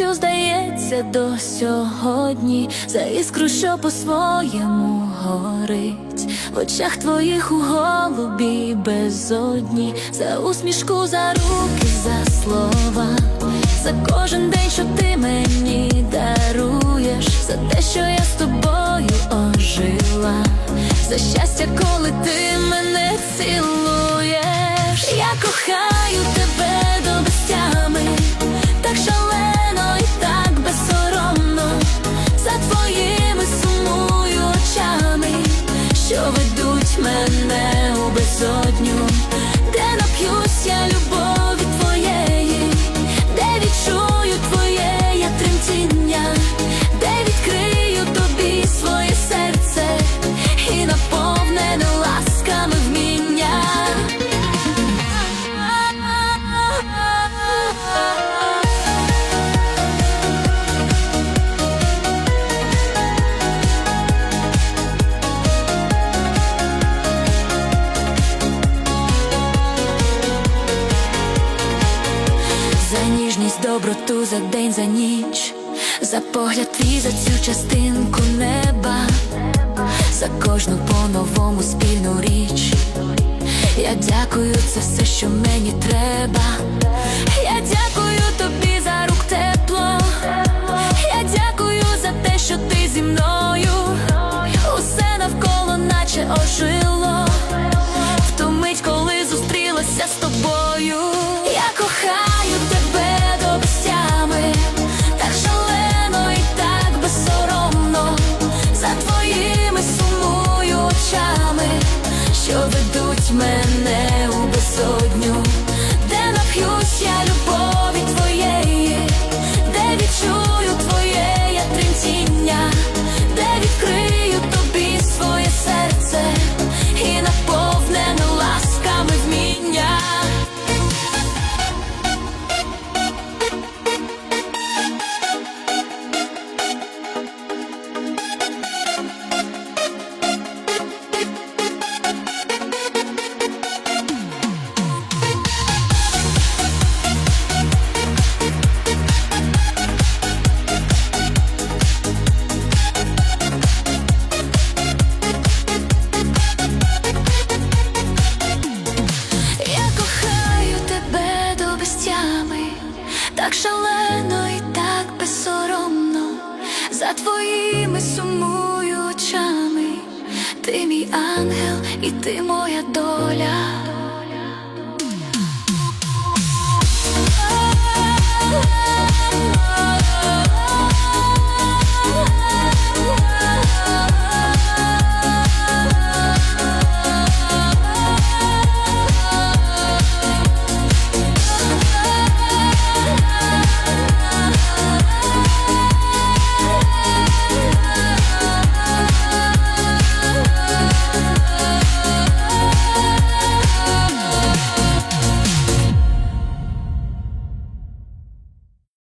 вічністю здається до сьогодні, за іскру, що по-своєму горить, в очах твоїх у голубі безодні, за усмішку, за руки, за слова, за кожен день, що ти мені даруєш, за те, що я з тобою ожила, за щастя, коли ти мене цілуєш, я кохаю тебе За ніжність, доброту, за день, за ніч, за погляд твій, за цю частинку неба, за кожну по-новому спільну річ. Я дякую, це все, що мені треба. Я дякую тобі ведуть мене у безодню, де нап'юсь так шалено і так безсоромно, за твоїми сумую очами, ти мій ангел і ти моя доля.